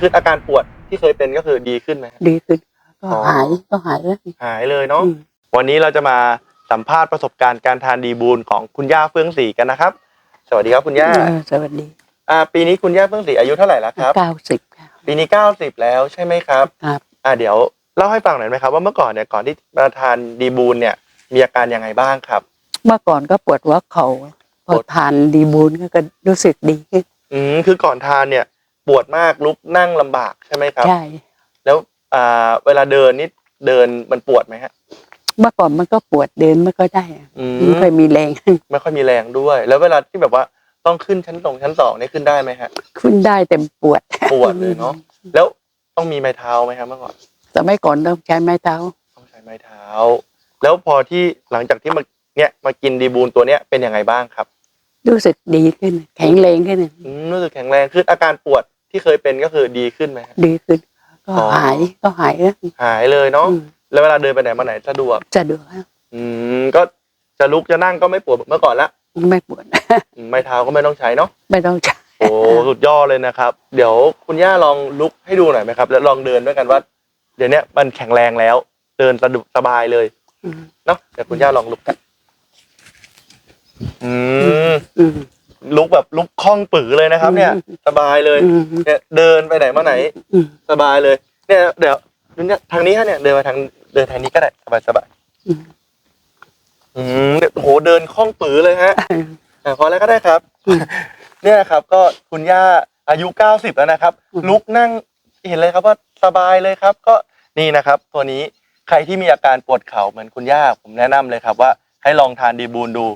คืออาการปวดที่เคยเป็นก็คือดีขึ้นไหมฮะดีขึ้นก็อ๋อหายก็หายแล้วหายเลยเนาะอืมวันนี้เราจะมาสัมภาษณ์ประสบการณ์การทานดีบูลของคุณย่าเฟื่องศรีกันนะครับ สวัสดีครับคุณย่าเออสวัสดีอ่าปีนี้คุณย่าเฟื่องศรีอายุเท่าไหร่แล้วครับเก้าสิบค่ะปีนี้เก้าสิบแล้วใช่ไหมครับครับอ่าเดี๋ยวเล่าให้ฟังหน่อยไหมครับว่าเมื่อก่อนเนี่ยก่อนที่มาทานดีบูลเนี่ยมีอาการยังไงบ้างครับ เมื่อก่อนก็ปวดหัวเข่าพปอวดทานดีบูนก็รู้สึกดีขึ้นอืมคือก่อนทานเนี่ย ปวดมากลุกนั่งลำบากใช่ไหมครับ ใช่ แล้วอ่าเวลาเดินนี่เดินมันปวดไหมฮะ เมื่อก่อนมันก็ปวดเดินไม่ก็ได้อะอืมไม่ค่อยมีแรง ไม่ค่อยมีแรงด้วย แล้วเวลาที่แบบว่าต้องขึ้นชั้นสองชั้นสองนี่ขึ้นได้ไหมฮะ ขึ้นได้แต่ปวด ปวดเลยเนาะแล้วต้องมีไม้เท้าไหมครับเมื่อก่อนสมัยก่อนต้องใช้ไม้เท้า ต้องใช้ไม้เท้า แล้วพอที่หลังจากที่มาเนี่ยมากินดีบูลตัวเนี้ยเป็นยังไงบ้างครับ รู้สึกดีขึ้น แข็งแรงขึ้น อืมรู้สึกแข็งแรงขึ้นอาการปวดที่เคยเป็นก็คือดีขึ้นไหมฮะ ดีขึ้น ก็อ๋อ หายก็หายแล้วหายเลยเนาะอืมแล้วเวลาเดินไปไหนมาไหนสะดวก สะดวกแล้วอืมก็จะลุกจะนั่งก็ไม่ปวดเหมือนเมื่อก่อนละไม่ปวด อืมไม้เท้าก็ไม่ต้องใช้เนาะไม่ต้องใช้โอ้สุดยอดเลยนะครับ เดี๋ยวคุณย่าลองลุกให้ดูหน่อยไหมครับ แล้วลองเดินด้วยกันว่า เดี๋ยวเนี้ยมันแข็งแรงแล้ว เดินสะดวกสบายเลย อืม เนาะเดี๋ยวคุณย่าลองลุกกัน อืมอืม ลุกแบบลุกคล่องปือเลยนะครับ เนี่ยอืมสบายเลยอืมเนี่ย เดินไปไหนมาไหนอืมสบายเลย เนี่ย เดี๋ยวเนี่ยทางนี้ฮะเนี่ยเดินมาทางเดินทางนี้ก็ได้สบายสบายอืมอืมเนี่ยโอ้โหเดินคล่องปือเลยฮะอะพอแล้วก็ได้ครับอืมเนี่ยครับ ก็คุณย่าอายุเก้าสิบแล้วนะครับอืมลุกนั่งเห็นเลยครับว่าสบายเลยครับ ก็นี่นะครับ ตัวนี้ใครที่มีอาการปวดเข่าเหมือนคุณย่าผมแนะนำเลยครับว่าให้ลองทานดีบูลดู